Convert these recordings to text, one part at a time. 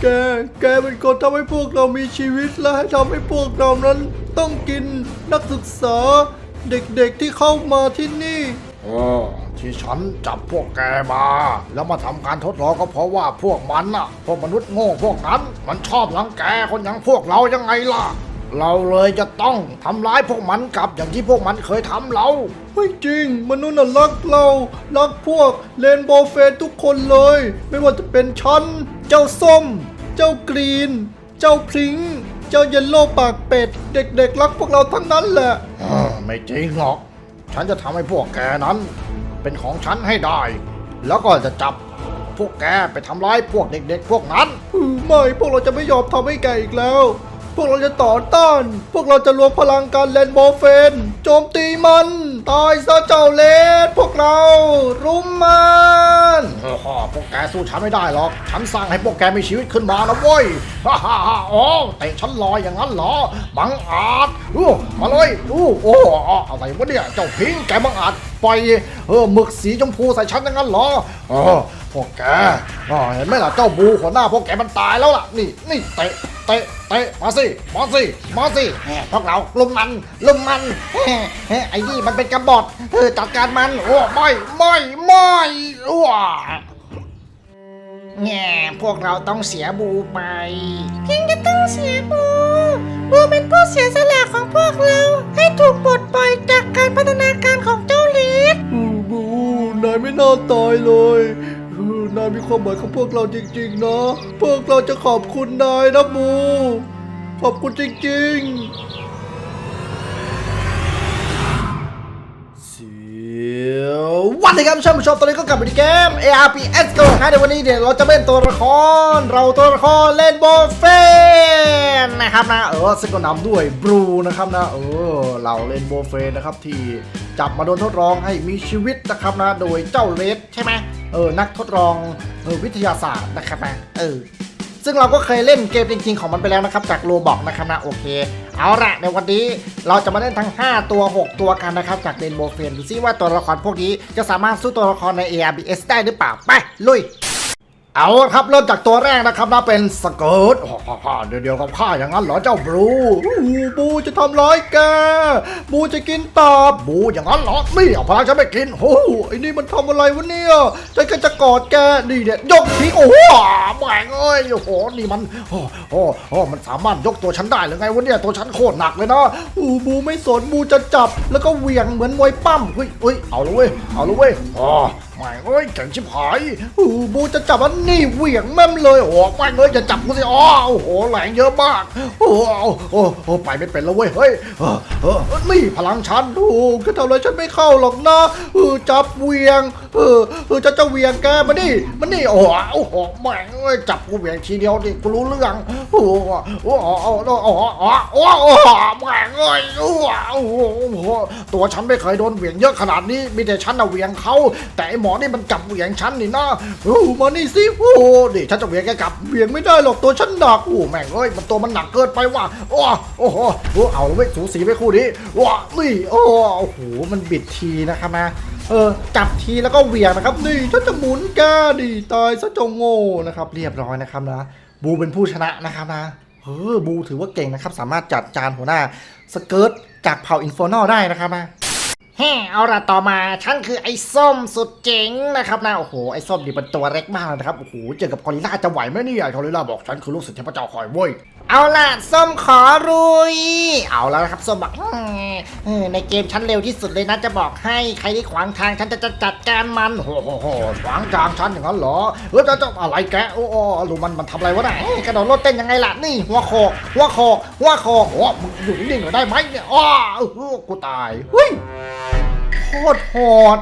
แก แกเป็นคนทำให้พวกเรามีชีวิตและให้ทำให้พวกเรานั้นต้องกินนักศึกษา เด็กๆที่เข้ามาที่นี่เออที่ฉันจับพวกแกมา แล้วมาทำการทดลองก็เพราะว่าพวกมันน่ะ พวกมนุษย์โง่พวกนั้น มันชอบรังแกคนอย่างพวกเรายังไงล่ะ เราเลยจะต้องทำร้ายพวกมันกลับอย่างที่พวกมันเคยทำเรา ไม่จริง มนุษย์น่ะรักเรารักพวกเลนโบว์เฟนทุกคนเลย ไม่ว่าจะเป็นฉันเจ้าส้ม เจ้ากรีน เจ้าพริงเจ้าเยลโล่ปากเป็ด เด็กๆรักพวกเราทั้งนั้นแหละเออไม่จริงหรอก ฉันจะทำให้พวกแกนั้น เป็นของฉันให้ได้ แล้วก็จะจับพวกแกไปทำร้ายพวกเด็ก ๆ พวกนั้นอืมไม่พวกเราจะไม่ยอมทำให้แกอีกแล้ว พวกเราจะต่อต้าน พวกเราจะรวมพลังกันเลนโบว์เฟน โจมตีมัน ตายซะเจ้าเลสพวกเรารุมมันเออพวกแกสู้ฉันไม่ได้หรอกฉันสร้างให้พวกแกมีชีวิตขึ้นมานะเว้ยฮ่าฮ่าฮ่าอ๋อเตะฉันลอยอย่างนั้นเหรอบังอาจอู้มาเลยอู้โอ้อะไรวะเนี่ยเจ้าพิงแกบังอาจปล่อยเออหมึกสีชมพูใส่ฉันอย่างนั้นเหรอเออ พวกแกอ๋อเห็นไหมล่ะเจ้าบูหัวหน้าพวกแกมันตายแล้วล่ะ นี่นี่เตะเตะเตะมาสิมาสิมาสิแหมพวกเราลุมมันลุมมันแหมแหมไอ้นี่มันเป็นกระบอดเออจัดการมันโอ้ไม่ไม่ไม่อ้วแง่พวกเราต้องเสียบูไปพิงจะต้องเสียบู บูเป็นผู้เสียสละของพวกเรา ให้ถูกปลดปล่อยจากการพัฒนาการของเจ้าลิศบูบูนายไม่น่าตายเลยเออ นายมีความหมายของพวกเราจริง ๆ นะ พวกเราจะขอบคุณนายนะบู ขอบคุณจริง ๆ เสียววันนี้ครับท่านผู้ชมตอนนี้ก็กลับมาที่เกม ARPS กันแล้วนะในวันนี้เดี๋ยวเราจะเป็นตัวละคร เราตัวละครเล่นโบเฟนนะครับนะ เออซึ่งก็นำด้วยบรูนะครับนะ เออ เราเล่นโบเฟนนะครับที่จับมาโดนทดลองให้มีชีวิตนะครับนะ โดยเจ้าเลสใช่ไหม เออนักทดลองเออวิทยาศาสตร์นะครับนะเออซึ่งเราก็เคยเล่นเกมจริง ๆ ของมันไปแล้วนะครับ จากโลบอกนะครับนะโอเค เอาละในวันนี้เราจะมาเล่นทั้ง 5 ตัว 6 ตัวกันนะครับ จากเรนโบว์เฟนดูซิว่าตัวละครพวกนี้จะสามารถสู้ตัวละครใน ARBS ได้หรือเปล่า ไป ลุย เอาครับเริ่มจากตัวแรกนะครับนะเป็นสเกิร์ตฮ่าเดี๋ยวเดียวกับข้าอย่างนั้นเหรอเจ้าบลูบูจะทำร้ายแกบูจะกินตับบูอย่างนั้นเหรอนี่เอาพลังฉันไม่กินโอ้โหไอ้นี่มันทำอะไรวะเนี่ยฉันก็จะกอดแกนี่เนี่ยยกทิ้งโอ้โหแม่งเอ้ยโอ้โหนี่มันโอ้โหโอ้มันสามารถยกตัวฉันได้หรือไงวะเนี่ยตัวฉันโคตรหนักเลยนะอูบูไม่สนบูจะจับแล้วก็เหวี่ยงเหมือนมวยปั้มเฮ้ยเฮ้ยเอาละเว้ยเอาละเว้ยอ๋อ ม่งเอ้ยเก่งชิบหายอู้บูจะจับอันนี่เหวี่ยงแม่มเลยโอ้แม่งเอ้ยจะจับกูสิอ๋อโอ้โหแรงเยอะมากโอ้โหโอ้ไปไม่เป็นแล้วเว้ยเฮ้ยเออเออนี่พลังฉันโอ้ก็ทำอะไรฉันไม่เข้าหรอกนะเออจับเหวี่ยงเออเออจะจะเหวี่ยงแกมาดิมานี่โอ้โหโอ้โหแม่งเอ้ยจับกูเหวี่ยงทีเดียวดิกูรู้เรื่องโอ้โหโอ้โหโอ้โหโอ้โอ้โอ้แม่งเอ้ยโอ้โหโอ้ตัวฉันไม่เคยโดนเหวี่ยงเยอะขนาดนี้มีแต่ฉันน่ะเหวี่ยงเขาแต่ไอหมออนี่มันจับเหวี่ยงฉันนี่นะโอ้มานี่สิโอ้ดิฉันจะเหวี่ยงแกกลับเหวี่ยงไม่ได้หรอกตัวฉันหนักโอ้แม่งเอ้ยมันตัวมันหนักเกินไปว่ะโอ้โอ้โหโอ้เอาเว้สูสีไปคู่นี้ว้านี่โอ้โอ้โหมันบิดทีนะครับนะเออจับทีแล้วก็เหวี่ยงนะครับนี่ฉันจะหมุนแกดิตายซะจงโง่นะครับ เรียบร้อยนะครับนะบูเป็นผู้ชนะนะครับนะเออบูถือว่าเก่งนะครับ สามารถจัดจานหัวหน้าสเกิร์ตจากเผ่าอินฟอร์นอลได้นะครับนะ แฮ่เอาละต่อมาฉันคือไอ้ส้มสุดเจ๋งนะครับนะโอ้โหไอ้ส้มนี่เป็นตัวเล็กมากนะครับโอ้โหเจอกับกอริลลาจะไหวไหมเนี่ยกอริลลาบอกฉันคือลูกศิษย์เทพเจ้าคอยเว้ยเอาละส้มขอรุย เอาแล้วนะครับส้มบอกในเกมฉันเร็วที่สุดเลยนะจะบอกให้ใครที่ขวางทางฉันจะจะจัดการมันโอ้โหขวางจางฉันอย่างนั้นเหรอเออจ้าเจ้าอะไรแกโอ้โอ้ลูมันมันทำอะไรวะเนี่ยกระโดดรถเต้นยังไงล่ะนี่หัวโขกหัวโขกหัวโขกโอ้มึงอยู่นิ่งๆหน่อยได้ไหมเนี่ยอ้อกูตายเฮ้ย คตรโหด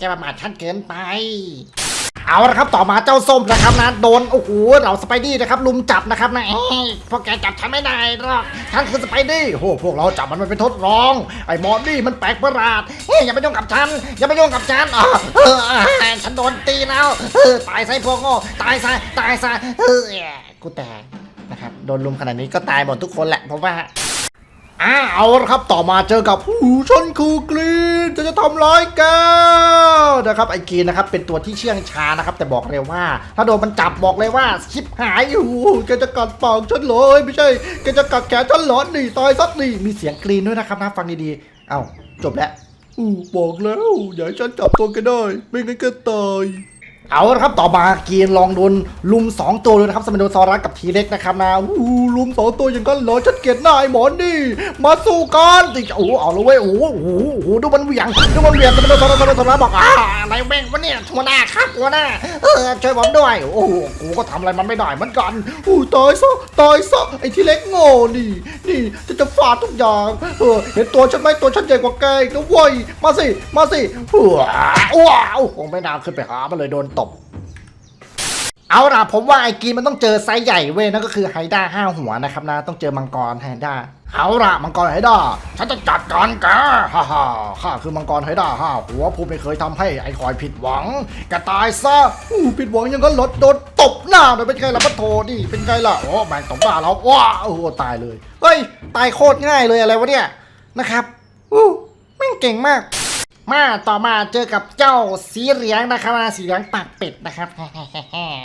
จะประมาทฉันเกินไป เอาละครับต่อมาเจ้าส้มนะครับนะโดนโอ้โหเราสไปดี้นะครับลุมจับนะครับนะเอ้ยพวกแกจับฉันไม่ได้หรอกฉันคือสไปดี้โอ้พวกเราจับมันไปเป็นทดลองไอ้มอนี่มันแปลกประหลาดเฮ้ยอย่าไปยุ่งกับฉันอย่าไปยุ่งกับฉันอะเอฉันโดนตีแล้วตายซะไอ้พวกโง่ตายซะตายซะเออกูแตกนะครับโดนลุมขนาดนี้ก็ตายหมดทุกคนแหละผมว่า อ้าเอาละครับต่อมาเจอกับอู้ฉันคือกรีนจะจะทำร้ายแกนะครับไอ้กรีนนะครับเป็นตัวที่เชื่องช้านะครับ แต่บอกเลยว่า ถ้าโดนมันจับบอกเลยว่าชิบหายอยู่แกจะกัดปากฉันเลยไม่ใช่แกจะกัดแขนฉันหรอนี่ตายสักนี่มีเสียงกรีนด้วยนะครับนะฟังดีๆ เอ้าจบแล้วอู้บอกแล้วอย่าให้ฉันจับตัวแกได้ ไม่งั้นแกตาย เอาละครับต่อมากรีนลองโดนลุม 2 ตัวเลยนะครับสมิโดซอรัสกับทีเล็กนะครับนะอู้ลุมสองตัวอย่างกันเหรอฉันเกลียดนาไอ้หมอนี่มาสู้กันติโอ้เอาเลยเว้ยโอ้โหโอ้โหโอ้โหดูมันเหวี่ยงดูมันเหวี่ยงสมิโดซอรัสสมิโดซอรัสบอกอ่าอะไรแม่งวะเนี่ยหัวหน้าครับหัวหน้าเออช่วยผมด้วยโอ้โหกูก็ทำอะไรมันไม่ได้เหมือนกันอู้ตายซะตายซะไอ้ทีเล็กโง่นี่นี่จะจะฟาดทุกอย่างเออเห็นตัวฉันไหมตัวฉันใหญ่กว่าแกอีกนะเว้ยมาสิมาสิว้าวว้าวคงไม่นานขึ้นไปหามันเลยโดนตบ เอาล่ะผมว่าไอ้กีนมันต้องเจอไซส์ใหญ่เว้ยนั่นก็คือไฮด้าห้าหัวนะครับนะ ต้องเจอมังกรไฮด้าเอาล่ะมังกรไฮด้าฉันจะจัดการแกฮ่าฮ่าข้าคือมังกรไฮด้าห้าหัวผู้ไม่เคยทำให้ไอ้คอยผิดหวังแกตายซะอู้ผิดหวังยังก็ลดโดนตบหน้าเลยเป็นไงล่ะพะโทนี่เป็นไงล่ะโอ้แม่งตบหน้าเราว้าโอ้ตายเลยเฮ้ยตายโคตรง่ายเลยอะไรวะเนี่ยนะครับอู้แม่งเก่งมาก มาต่อมาเจอกับเจ้าสีเหลืองนะครับสีเหลืองปากเป็ดนะครับ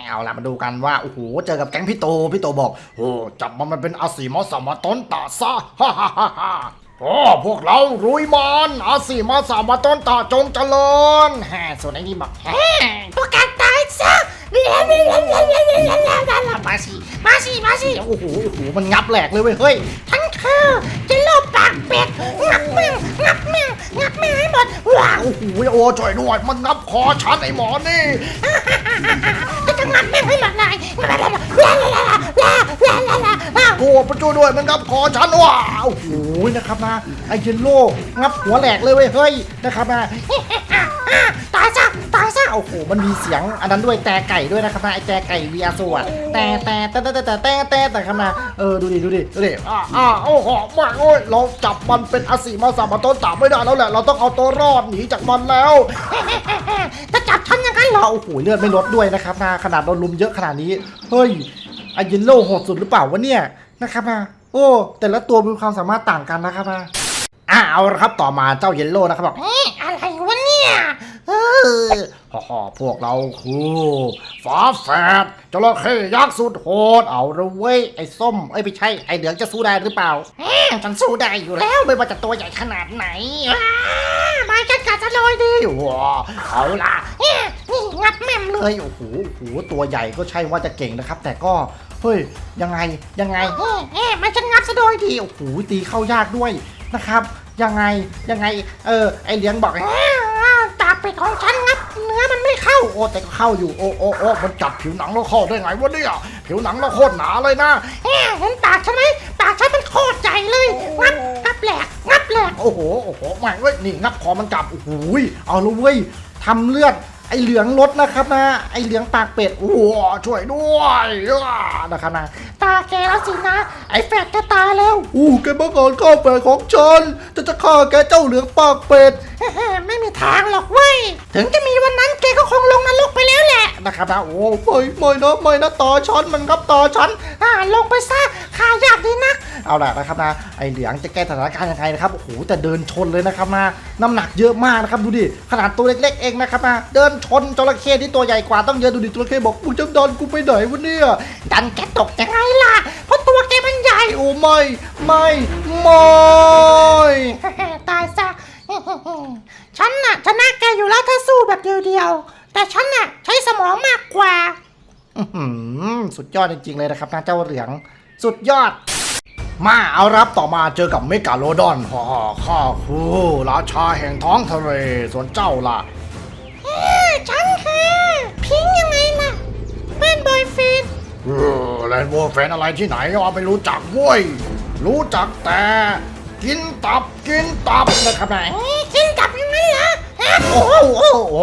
เอาล่ะมาดูกันว่าโอ้โหเจอกับแก๊งพี่โตพี่โตบอกโอ้จับมันมันเป็นอาสีมอสมาต้นตาซะฮ่าฮ่าฮ่าฮ่าโอ้พวกเรารุยมันอาสีมาสมาต้นตาจงเจริญแฮ่ส่วนไอ้นี่บอกพวการตายซะมาสิ มาสิ มาสิ โอ้โห โอ้โห มันงับแหลกเลยเว้ย เฮ้ย ทั้งเธอจะลบปากเป็ด งับแม่งงับแม่งงับแม่งให้หมด ว้าว โอ้โห โอ้จ่อยด้วย มันงับคอฉันไอ้หมอนี่ก็จะงับแม่งให้หมดเลยโอ้ประจูด้วยมันงับคอฉันว้าโอ้โห นะครับนะ ไอเจนโลงับหัวแหลกเลยเว้ย เฮ้ย นะครับนะ โอ้โหมันมีเสียงอันนั้นด้วยแต่ไก่ด้วยนะครับนะไอแต่ไก่วีอาสวดแต่แต่แต่แต่แต่แต่แต่แต่ครับนะเออดูดิดูดิดูดิอ่าอ่าโอ้โหมากโอ้ยเราจับมันเป็นอาสีมาสามาต้นตาไม่ได้แล้วแหละเราต้องเอาตัวรอดหนีจากมันแล้วจะจับฉันย่างนั้นเหรอโอ้โหเลือดไม่ลดด้วยนะครับนะขนาดโดนลุมเยอะขนาดนี้เฮ้ยไอเยนโลโหดสุดหรือเปล่าวะเนี่ยนะครับนะโอ้ แต่ละตัวมีความสามารถต่างกันนะครับนะอ่าเอาละครับต่อมาเจ้าเยนโลนะครับบอก เอ๊ะอะไรวะเนี่ยเออ ฮ่าฮ่าพวกเราคือฝาแฝดจระเข้ยักษ์สุดโหด เอาละเว้ยไอ้ส้มเอ้ยไม่ใช่ไอ้เหลืองจะสู้ได้หรือเปล่าแหมฉันสู้ได้อยู่แล้วไม่ว่าจะตัวใหญ่ขนาดไหนว้ามาจัดการฉันเลยดิว้าเอาล่ะเอ๊ะนี่งับแม่มเลยเฮ้ยโอ้โหโอ้โหตัวใหญ่ก็ใช่ว่าจะเก่งนะครับ แต่ก็เฮ้ยยังไงยังไงเอ๊ะเอ๊ะมันฉันงับซะโดยดีโอ้โหตีเข้ายากด้วยนะครับ ยังไงยังไง เออไอเลี้ยงบอกเอ๊ะตาเป็ดของฉันงับเนื้อมันไม่เข้าโอ้แต่ก็เข้าอยู่โอ้โอ้โอ้มันจับผิวหนังเราเข้าได้ไงวะเนี่ยผิวหนังเราโคตรหนาเลยนะเห็นปากฉันไหมปากฉันมันโคตรใหญ่เลยงับงับแหลกงับแหลกโอ้โหโอ้โหแม่งเว้ยนี่งับคอมันจับโอ้โหเอาละเว้ยทำเลือด ไอเหลืองลดนะครับนะ ไอเหลืองปากเป็ดโอ้โหว้าช่วยด้วยอ่านะครับนะ ตาแกแล้วสินะ ไอ้แฟดจะตายแล้วอู้แกมาก่อนข้าแฝดของฉันจะจะฆ่าแกเจ้าเหลืองปากเป็ดไม่มีทางหรอกเว้ย ถึงจะมีวันนั้นแกก็คงลงนรกไปแล้วแหละนะครับนะโอ้ไม่ไม่นะไม่นะตาฉันมันครับตาฉันอ่าลงไปซะขายากดีนักเอาล่ะนะครับนะไอเหลืองจะแก้สถานการณ์ยังไงนะครับโอ้โหแต่เดินชนเลยนะครับนะน้ำหนักเยอะมากนะครับดูดิขนาดตัวเล็ก ๆ เองนะครับนะเดินชนจระเข้ที่ตัวใหญ่กว่าต้องเยอะดูดิจระเข้บอกมึงจะดันกูไปไหนวะเนี่ยดันแกตกยังไงล่ะ เพราะตัวแกมันใหญ่โอ้ไม่ไม่ไม่ตายซะฉันน่ะชนะแกอยู่แล้วถ้าสู้แบบเดียวๆแต่ฉันน่ะใช้สมองมากกว่าอื้อหือสุดยอดจริงๆเลยนะครับนะเจ้าเหลืองสุดยอด มาเอารับต่อมาเจอกับเมกาโลดอนฮ่าข้าคือราชาแห่งท้องทะเลส่วนเจ้าล่ะ ฉันคือพิงค์ยังไงล่ะเพื่อนบอยเฟนเออแลนด์โวแฟนอะไรที่ไหนก็ไม่รู้จักเว้ย รู้จักแต่ กินตับกินตับนะครับนายกินกลับยังไงเหรอฮะโอ้โหโอ้โห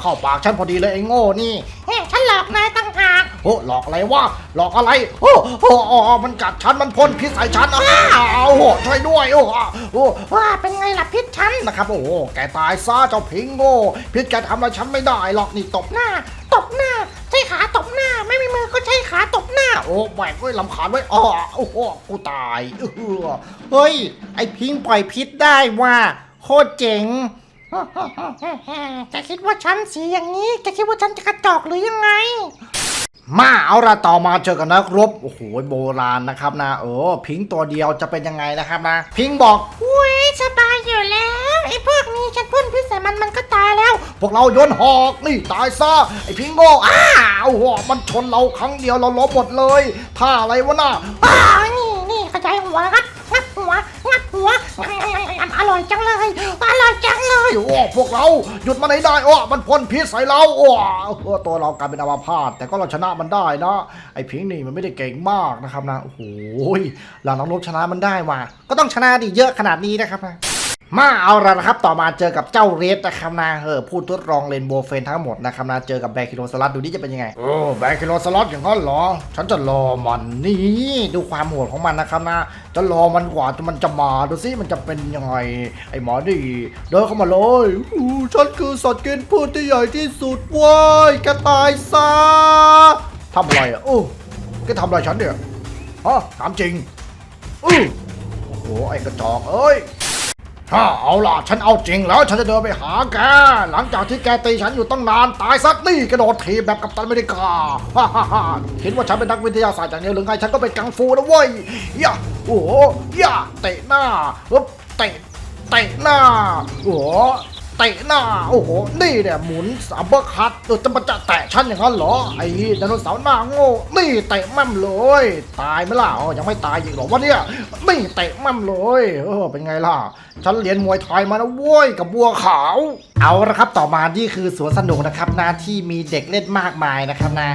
เข้าปากฉันพอดีเลยไอ้โง่นี่เฮ้ยฉันหลอกนายตั้งหากโอ้หลอกอะไรวะหลอกอะไรโอ้โอ้โอ้มันกัดฉันมันพ่นพิษใส่ฉันอ้าวโอ้ช่วยด้วยโอ้โอ้ว่าเป็นไงล่ะพิษฉันนะครับ โอ้แกตายซะเจ้าพิงโง่พิษแกทำอะไรฉันไม่ได้หรอกนี่ตบหน้า ตบหน้าใช้ขาตบหน้าไม่มีมือก็ใช้ขาตบหน้า โอ้แม่งเว้ลำคาญไว้อ้อโอ้โหกูตายเออเฮ้ย ไอพิงปล่อยพิษได้ว่าโคตรเจ๋งแกคิดว่าฉันสีอย่างนี้แกคิดว่าฉันจะกระจอกหรือยังไง มาเอาละต่อมาเจอกันนักรบโอ้โหโบราณนะครับนะเออพิงค์ตัวเดียวจะเป็นยังไงนะครับนะ พิงค์บอกอุ้ยสบายอยู่แล้วไอ้พวกนี้ฉันพ่นพิษใส่มันมันก็ตายแล้ว พวกเราโยนหอกนี่ตายซะไอ้พิงโง่อ้าวหัวมันชนเราครั้งเดียวเราล้มหมดเลยท่าอะไรวะน่ะอ้าวนี่นี่ขยายหัวนะครับ งับหัว งับหัวอ ร่อยจังเลยอร่อยจังเลยโอ้พวกเราหยุดมันให้ได้โอ้มันพ่นพิษใส่เราโอ้อตัวเรากลายเป็นอัมพาตแต่ก็เราชนะมันได้นะ ไอ้พิงนี่มันไม่ได้เก่งมากนะครับนะโอ้โหหลังน้องลบชนะมันได้มาก็ต้องชนะดิเยอะขนาดนี้นะครับนะ มาเอาละนะครับ ต่อมาเจอกับเจ้าเรสนะครับนะเออพูดทดลองเลนโบว์เฟนทั้งหมดนะครับนะเจอกับแบคิโรสลัดดูนี่จะเป็นยังไงโอ้แบคคิโลสล็อตอย่างนั้นเหรอ ฉันจะรอมันนี่ดูความโหดของมันนะครับนะจะรอมันกว่าจนมันจะมาดูสิมันจะเป็นยังไงไอหมอนี่เดินเข้ามาเลยอู้ฉันคือสัตว์กินพืชที่ใหญ่ที่สุดว้ยแกตายซะทำอะไรอะโอ้แกทำอะไรฉันเนี่ยฮะถามจริงอู้โอ้โหไอกระจอกเอ้ย ถ้าเอาล่ะ ฉันเอาจริงแล้วฉันจะเดินไปหาแก หลังจากที่แกตีฉันอยู่ตั้งนาน ตายสักนี่กระโดดถีบแบบกัปตันอเมริกาฮ่าฮ่าฮ่าคิดว่าฉันเป็นนักวิทยาศาสตร์อย่างเดียวหรือไงฉันก็เป็นกังฟูนะเว้ยย่าโอ้โหย่าเตะหน้าปึ๊บเตะเตะหน้าโอ้ เตะหน้า โอ้โห นี่เนี่ยหมุนสามเบอร์คัตเออจะมาจะแตะฉันอย่างนั้นเหรอ ไอ้ไดโนเสาร์หน้าโง่ นี่เตะแม่มเลย ตายไหมล่ะอ๋อยังไม่ตายอีกเหรอวะเนี่ย นี่เตะแม่มเลย เออ เป็นไงล่ะ ฉันเรียนมวยไทยมานะเว้ย กับบัวขาว เอาละครับ ต่อมานี่คือสวนสนุกนะครับนะที่มีเด็กเล่นมากมายนะครับนะ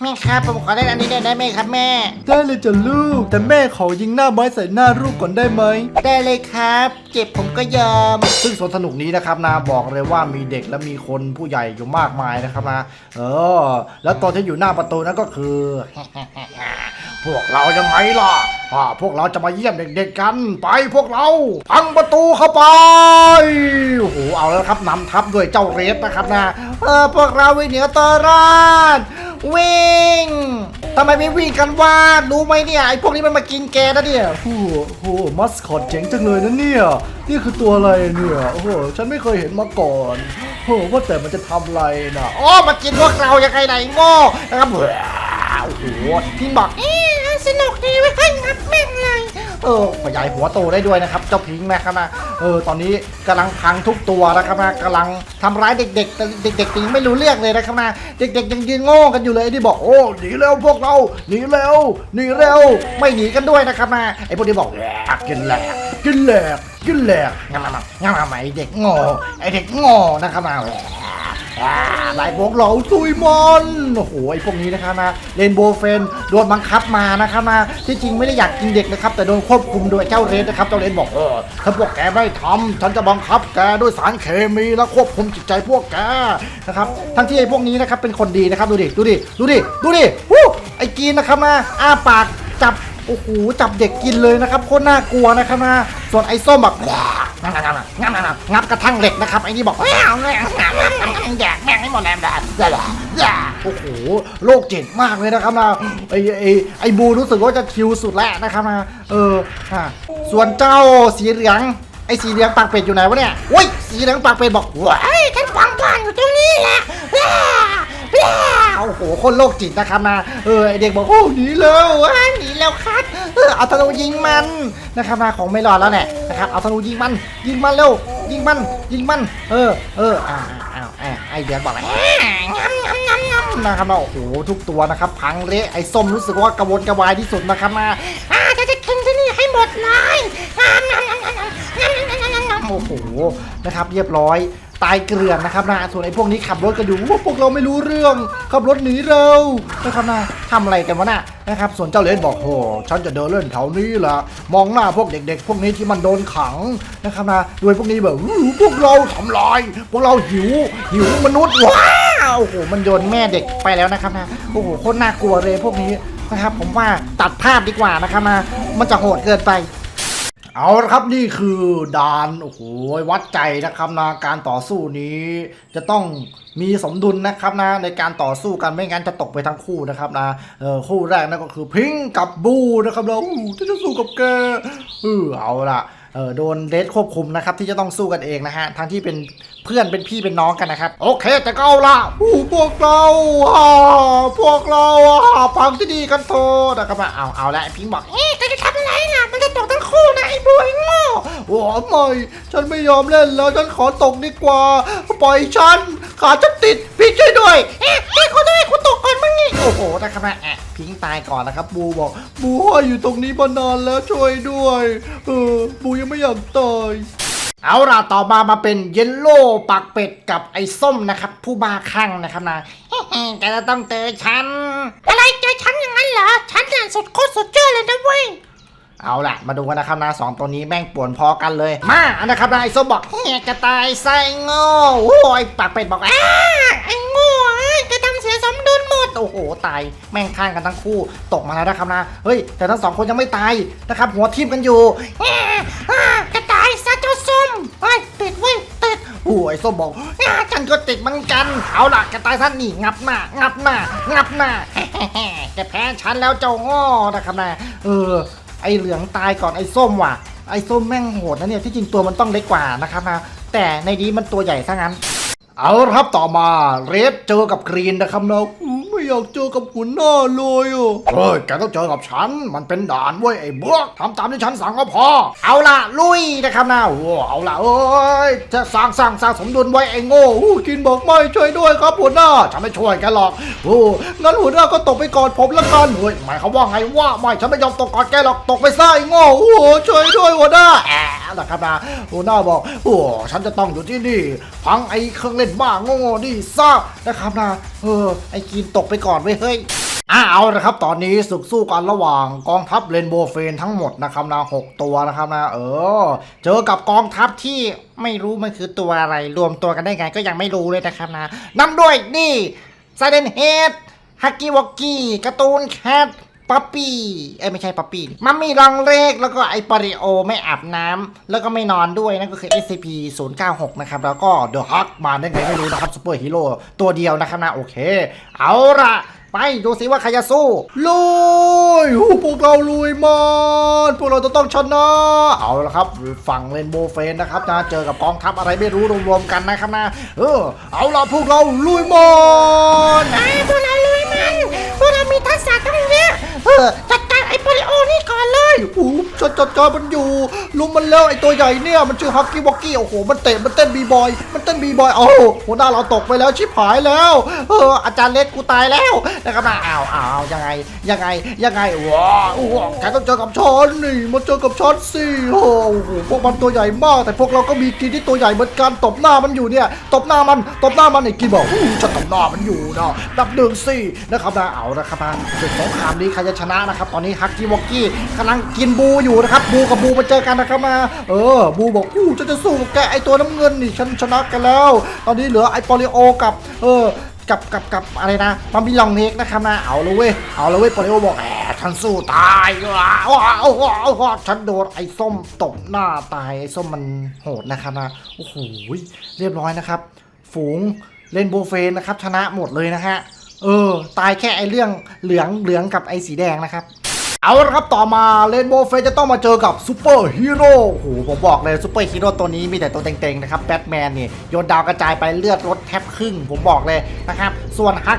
แม่ครับผมขอเล่นอันนี้ได้ได้ไหมครับแม่ ได้เลยจ้ะลูก แต่แม่ขอยิงหน้าไม้ใส่หน้าลูกก่อนได้ไหม ได้เลยครับ เจ็บผมก็ยอม ซึ่งสวนสนุกนี้นะครับนะบอกเลยว่ามีเด็กและมีคนผู้ใหญ่อยู่มากมายนะครับนะเออ แล้วตอนที่อยู่หน้าประตูนั่นก็คือ พวกเรายังไงล่ะอ่าพวกเราจะมาเยี่ยมเด็กๆกันไปพวกเราพังประตูเข้าไปโอ้โหเอาแล้วครับนำทัพด้วยเจ้าเรสนะครับนะเออพวกเราวิ่งเหนียวตัวรอดวิ่งทำไมไม่วิ่งกันวะรู้ไหมเนี่ยไอ้พวกนี้มันมากินแกนะเนี่ยโอ้โหโอ้โหมัสคอตเจ๋งจังเลยนะเนี่ยนี่คือตัวอะไรเนี่ยโอ้โหฉันไม่เคยเห็นมาก่อนโอ้โหว่าแต่มันจะทำอะไรนะอ๋อมากินพวกเรายังไงไหนโง่นะครับโอ้โหพิงบอกเอ๊ะสนุกดีเว้ยให้งับแม่งเลย เออขยายหัวโตได้ด้วยนะครับ เจ้าพิงค์นะครับนะเออ ตอนนี้กำลังพังทุกตัวนะครับนะกำลังทำร้ายเด็ก ๆ เด็กๆยังไม่รู้เรื่องเลยนะครับนะเด็กๆยังยืนโง่กันอยู่เลยที่บอกโอ้หนีเร็วพวกเราหนีเร็วหนีเร็ว ไม่หนีกันด้วยนะครับนะไอ้พวกที่บอกแหลกกินแหลกกินแหลกกินแหลกงามงามามไอ้เด็กโง่ไอ้เด็กโง่นะครับนะอ่า หลายพวกเราซุยมอนโอ้โหไอพวกนี้นะครับนะเรนโบว์เฟนโดนบังคับมานะครับนะที่จริงไม่ได้อยากกินเด็กนะครับ แต่โดนควบคุมโดยเจ้าเรนนะครับเจ้าเรนบอกเออถ้าพวกแกไม่ทำฉันจะบังคับแกด้วยสารเคมีและควบคุมจิตใจพวกแกนะครับทั้งที่ไอพวกนี้นะครับเป็นคนดีนะครับดูดิดูดิดูดิดูดิวู้ไอกีนนะครับนะอ้าปากจับ โอ้โหจับเด็กกินเลยนะครับโคตรน่ากลัวนะครับนะส่วนไอ้ส้มแบบงับงับงับงับงับกระทั่งเหล็กนะครับไอ้นี่บอกไม่เอาเลยแดกแม่งให้หมดแล้วแบบโอ้โหโรคจิตมากเลยนะครับนะไอ้ไอ้ไอ้บูรู้สึกว่าจะคิวสุดแล้วนะครับนะเอออะส่วนเจ้าสีเหลืองไอ้สีเหลืองปากเป็ดอยู่ไหนวะเนี่ยโอ้ยสีเหลืองปากเป็ดบอกว้ายฉันฟังผ่านอยู่ตรงนี้แหละ โอ้โหคนโลกจิตนะครับมาเออไอเด็กบอกโอ้หนีแล้วว้าหนีแล้วครับเออเอาธนูยิงมันนะครับมาของไม่รอดแล้วแหละนะครับเอาธนูยิงมันยิงมันเร็วยิงมันยิงมัน เออเอออ้าวอ้าวไอเดือบอกแล้วนะครับนาโอ้โหทุกตัวนะครับพังเละไอส้มรู้สึกว่ากระวนกระวายที่สุดนะครับนาจะจะกินที่นี่ให้หมดเลยโอ้โหนะครับเรียบร้อย ตายเกลื่อนนะครับนะส่วนไอ้พวกนี้ขับรถกันอยู่พวกเราไม่รู้เรื่อง ขับรถหนีเรานะครับนะทำอะไรกันวะน่ะนะครับส่วนเจ้าเลนบอกโหฉันจะเดินเล่นแถวนี้แหละมองหน้าพวกเด็ก ๆ พวกนี้ที่มันโดนขังนะครับนะโดยพวกนี้แบบพวกเราทำลายพวกเราหิว หิวมนุษย์ว้าวโอ้โหมันโยนแม่เด็กไปแล้วนะครับนะโอ้โหโคตรน่ากลัวเลยพวกนี้นะครับผมว่าตัดภาพดีกว่านะครับนะมันจะโหดเกินไป เอาละครับนี่คือดานโอ้โหวัดใจนะครับนะการต่อสู้นี้ จะต้องมีสมดุลนะครับนะในการต่อสู้กันไม่งั้นจะตกไปทั้งคู่นะครับนะเออคู่แรกนั่นก็คือพิงกับบูนะครับแล้วอู้ที่จะสู้กับแกเออเอาละเออโดนเดทควบคุมนะครับที่จะต้องสู้กันเองนะฮะทั้งที่เป็นเพื่อนเป็นพี่เป็นน้องกันนะครับโอเคแต่ก็เอาละอู้พวกเราอ่าพวกเราอ่าฟังที่ดีกันโทนะครับเอาเอาละพิงบอกเอ๊ะจะทำอะไรล่ะมันจะตกทั้ง คู่นะไอ้บวยโง่โอ้ไม่ฉันไม่ยอมเล่นแล้วฉันขอตกดีกว่า ปล่อยฉันขาฉันติดพี่ช่วยด้วยเอ๊ะเอ๊ะคุณด้วยคุณตกก่อนมึงนี่โอ้โหนะครับนะแอะพิงตายก่อนนะครับ บูบอกบูห้อยอยู่ตรงนี้มานานแล้วช่วยด้วยเออบูยังไม่อยากตายเอาล่ะต่อมามาเป็นเยลโล่ปากเป็ดกับไอ้ส้มนะครับ ผู้บ้าคลั่งนะครับนะแกจะต้องเจอฉัน อะไรเจอฉันอย่างนั้นเหรอ ฉันน่ะสุดโคตรสุดยอเลยนะเว้ย เอาล่ะ มาดูกันนะครับนะสองตัวนี้แม่งป่วนพอกันเลย มาอันนะครับนะไอ้ส้มบอกเฮ้ยกระต่ายไส้โง่โอ้ยปากเป็ดบอกอ้าไอ้โง่เอ้ยแกทำเสียสมดุลหมดโอ้โหตายแม่งข้างกันทั้งคู่ตกมาแล้วนะครับนะเฮ้ยแต่ทั้งสองคนยังไม่ตายนะครับหัวทิ่มกันอยู่เอ๊ะอ่ากระต่ายซะเจ้าส้มเฮ้ยติดเว้ยติดโอ้ยส้มบอกอาฉันก็ติดเหมือนกัน เอาล่ะกระต่ายท่านนี่งับหน้างับหน้างับหน้าแกแพ้ฉันแล้วเจ้าโง่นะครับนะเออ ไอเหลืองตายก่อนไอส้มว่ะ ไอส้มแม่งโหดนะเนี่ยที่จริงตัวมันต้องเล็กกว่านะครับนะแต่ในนี้มันตัวใหญ่ซะงั้น เอาละครับต่อมาเรดเจอกับกรีนนะครับนะ อยากเจอกับหัวหน้าเลยอะเฮ้ยแกต้องเจอกับฉัน มันเป็นด่านเว้ยไอ้บวกทำตามที่ฉันสั่งก็พอ เอาล่ะลุยนะครับนะโอ้เอาละเอ้ยจะสร้างสร้างสร้างสมดุลไว้ไอ้โง่อู้กินบอกไม่ช่วยด้วยครับหัวหน้าฉันไม่ช่วยแกหรอกโอ้งั้นหัวหน้าก็ตกไปก่อนผมละกันเฮ้ยหมายเขาว่าไงว่าไม่ฉันไม่ยอมตกก่อนแกหรอกตกไปซะไอ้โง่โอ้ช่วยด้วยหัวหน้าแอะนะครับนะหัวหน้าบอกโอ้ฉันจะต้องอยู่ที่นี่พังไอ้เครื่องเล่นบ้าโง่ๆนี่ซะนะครับนะเออไอ้กรีนตกไปก่อนไว้เฮ้ยอ่าเอาละครับตอนนี้ศึกสู้กันระหว่างกองทัพเรนโบว์เฟนทั้งหมดนะครับนะหกตัวนะครับนะเออ เจอกับกองทัพที่ไม่รู้มันคือตัวอะไร รวมตัวกันได้ไงก็ยังไม่รู้เลยนะครับนะนำด้วยนี่ไซเดนเฮดฮักกี้วอกกี้การ์ตูนแคท ป๊อปปี้เอ้ยไม่ใช่ป๊อปปี้มัมมี่รังเลขแล้วก็ไอปาริโอไม่อาบน้ำแล้วก็ไม่นอนด้วยนั่นก็คือ SCP 096นะครับแล้วก็เดอะฮักมาได้ไงไม่รู้นะครับซูเปอร์ฮีโร่ตัวเดียวนะครับนะโอเค เอาละ ไปดูสิว่าใครจะสู้ลุยหูพวกเราลุยมันพวกเราจะต้องชนะเอาละครับ ฝั่งเรนโบเฟนนะครับนะเจอกับกองทัพอะไรไม่รู้รวมๆกันนะครับนะเออเอาละพวกเราลุยมันไอ้พวกเราลุยมันพวกเรามีทักษะตั้งเยอะเออจัดการไอ้โปลิโอนี่ก่อนเลยโอ้จัดจัดการมันอยู่ ลุมมันแล้วไอตัวใหญ่เนี่ยมันชื่อฮักกี้วอกกี้โอ้โหมันเตะมันเต้นบีบอยมันเต้นบีบอยโอ้โหหัวหน้าเราตกไปแล้วชิบหายแล้วเอออาจารย์เล็กกูตายแล้วนะครับนะอ้าวอ้าวยังไงยังไงยังไงว้าโอ้โหแกต้องเจอกับฉันนี่มาเจอกับฉันสิโอ้โหพวกมันตัวใหญ่มาก แต่พวกเราก็มีกินที่ตัวใหญ่เหมือนกันตบหน้ามันอยู่เนี่ยตบหน้ามันตบหน้ามันไอ้กินบอกอู้ฉันตบหน้ามันอยู่เนาะดับหนึ่งสินะครับนะเอาละครับนะศึกสงครามนี้ใครจะชนะนะครับตอนนี้ฮักกี้วอกกี้กำลังกินบูอยู่นะครับบูกับบูมาเจอกันนะครับมาเออบูบอกอู้ฉันจะสู้กับแกไอตัวน้ำเงินนี่ฉันชนะกันแล้ว ตอนนี้เหลือไอปอลิโอกับเออกับกับกับอะไรนะมันมีลองเน็กนะครับนะเอาลยเว้ยเอาลยเว้ยปอลิโอบอกแหมฉันสู้ตายว้าวว้าวว้าวฉันโดนไอ้ส้มตบหน้าตายไอ้ส้มมันโหดนะครับนะโอ้โหเรียบร้อยนะครับ ฝูงเลนโบเฟนนะครับชนะหมดเลยนะฮะเออ ตายแค่ไอเรื่องเหลืองเหลืองกับไอสีแดงนะครับ เอาละครับต่อมาเรนโบว์เฟสจะต้องมาเจอกับซูเปอร์ฮีโร่โอ้โหผมบอกเลยซูเปอร์ฮีโร่ตัวนี้มีแต่ตัวเต็งๆนะครับแบทแมนนี่โยนดาวกระจายไปเลือดลดแทบครึ่ง ผมบอกเลยนะครับ ส่วนฮัก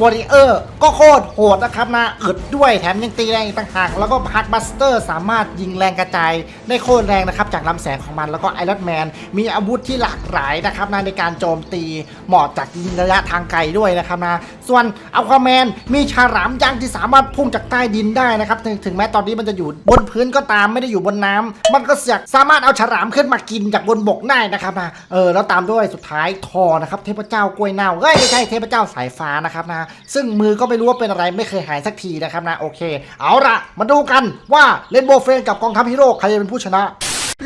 วอริเออร์ก็โคตรโหดนะครับนะอึดด้วยแถมยังตีแรงอีกต่างหาก แล้วก็ฮักบัสเตอร์สามารถยิงแรงกระจายได้โคตรแรงนะครับ จากลำแสงของมันแล้วก็ไอรอนแมนมีอาวุธที่หลากหลายนะครับนะในการโจมตีเหมาะจากยิงระยะทางไกลด้วยนะครับนะส่วนอัลควาแมนมีฉลามยักษ์ที่สามารถพุ่งจากใต้ดินได้นะครับถึงถึงแม้ตอนนี้มันจะอยู่บนพื้นก็ตามไม่ได้อยู่บนน้ำมันก็เสียกสามารถเอาฉลามขึ้นมากินจากบนบกได้นะครับนะเออแล้วตามด้วยสุดท้ายทอนะครับเทพเจ้ากล้วยเน่าเอ้ยไม่ใช่เทพเจ้าสายฟ้านะครับนะ ซึ่งมือก็ไม่รู้ว่าเป็นอะไรไม่เคยหายสักทีนะครับนะโอเค เอาละมาดูกันว่าเลนโบเฟนกับกองทัพฮีโร่ใครจะเป็นผู้ชนะ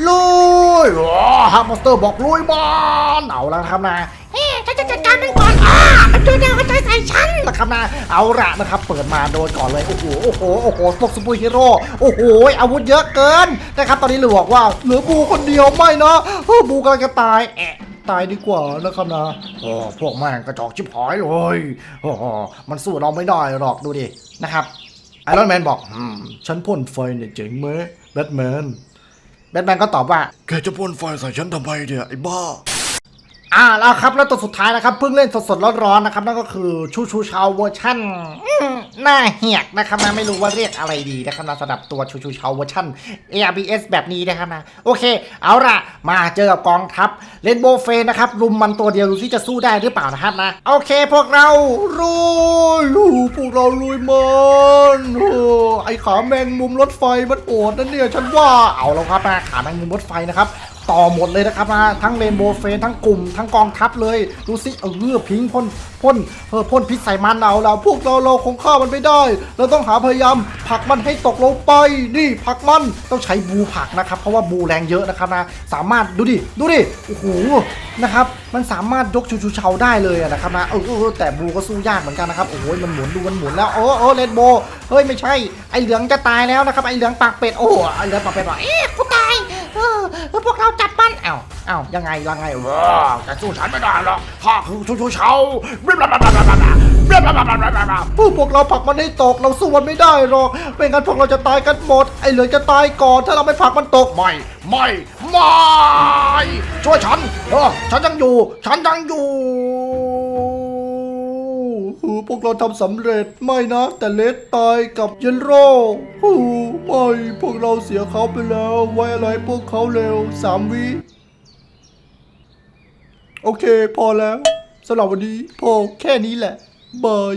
ลุยว้าฮัมมอนสเตอร์บอกลุยบอลเอาแล้วนะครับนะเฮ้ฉันจะจัดการมันก่อนอ่ามันช่วยดาวกระจายใส่ฉันนะครับนะเอาละนะครับเปิดมาโดนก่อนเลยโอ้โหโอ้โหโอ้โหพวกซูเปอร์ฮีโร่โอ้โหอาวุธเยอะเกินนะครับตอนนี้เหลือบอกว่าเหลือบูคนเดียวไม่นะเออบูกำลังจะตายแอะ ตายดีกว่านะครับนะโอ้พวกแม่งกระจอกชิบหายเลยโอ้มันสู้เราไม่ได้หรอกดูดินะครับไอรอนแมนบอกอืมฉันพ่นไฟเนี่ยเจ๋งไหมแบทแมนแบทแมนก็ตอบว่าแกจะพ่นไฟใส่ฉันทำไมเนี่ยไอ้บ้า อ่าแล้วครับแล้วตัวสุดท้ายนะครับเพิ่งเล่นสดๆร้อนๆนะครับนั่นก็คือชูชูชาวเวอร์ชั่นหน้าเหียกนะครับนะไม่รู้ว่าเรียกอะไรดีนะครับนะสำหรับตัวชูชูชาวเวอร์ชั่น ARBS แบบนี้นะครับนะโอเค เอาละมาเจอกับกองทัพเลนโบเฟนนะครับรุมมันตัวเดียวดูที่จะสู้ได้หรือเปล่านะครับนะโอเค พวกเราลุยลูพวกเราลุยมันไอ้ขาแมงมุมรถไฟมันโอดนะเนี่ยฉันว่าเอาแล้วครับนะขาแมงมุมรถไฟนะครับ ต่อหมดเลยนะครับนะทั้งเรนโบว์เฟนทั้งกลุ่ม ทั้งกองทัพเลยดูสิเออพิงพ่นพ่นเออพ่นพิษใส่มันเอาเราพวกเราเราคงฆ่ามันไม่ได้ เราต้องหาพยายามผลักมันให้ตกลงไปนี่ผลักมันต้องใช้บูผลักนะครับ เพราะว่าบูแรงเยอะนะครับนะสามารถดูดิดูดิโอ้โหนะครับมันสามารถยกชูชูเชาได้เลยนะครับนะเออแต่บูก็สู้ยากเหมือนกันนะครับโอ้โหมันหมุนดูมันหมุนแล้วโอ้โอ้เลนโบเฮ้ยไม่ใช่ไอเหลืองจะตายแล้วนะครับไอเหลืองปากเป็ดโอ้ไอเหลืองปากเป็ดว่าเอ๊ะเอ๊ะกูตายเออพวกเราจับมันอ้าวอ้าวยังไงยังไงว้าแต่สู้ฉันไม่ได้หรอกข้าคือชูชูเชาบลาบลาบลาบลาบลาบลาบลาบลาบลาบลาบลาพวกพวกเราผลักมันให้ตกเราสู้มันไม่ได้หรอกไม่งั้นพวกเราจะตายกันหมด ไอ้เหลืองจะตายก่อนถ้าเราไม่ผลักมันตกไม่ไม่ไม่ช่วยฉันเออฉันยังอยู่ ฉันยังอยู่โอ้ พวกเราทำสำเร็จไม่นะ แต่เลสตายกับเยนโร่โอ้ไม่พวกเราเสียเขาไปแล้ว ไว้อะไรพวกเขาเร็วสามวิโอเค พอแล้วสำหรับวันนี้พอแค่นี้แหละบาย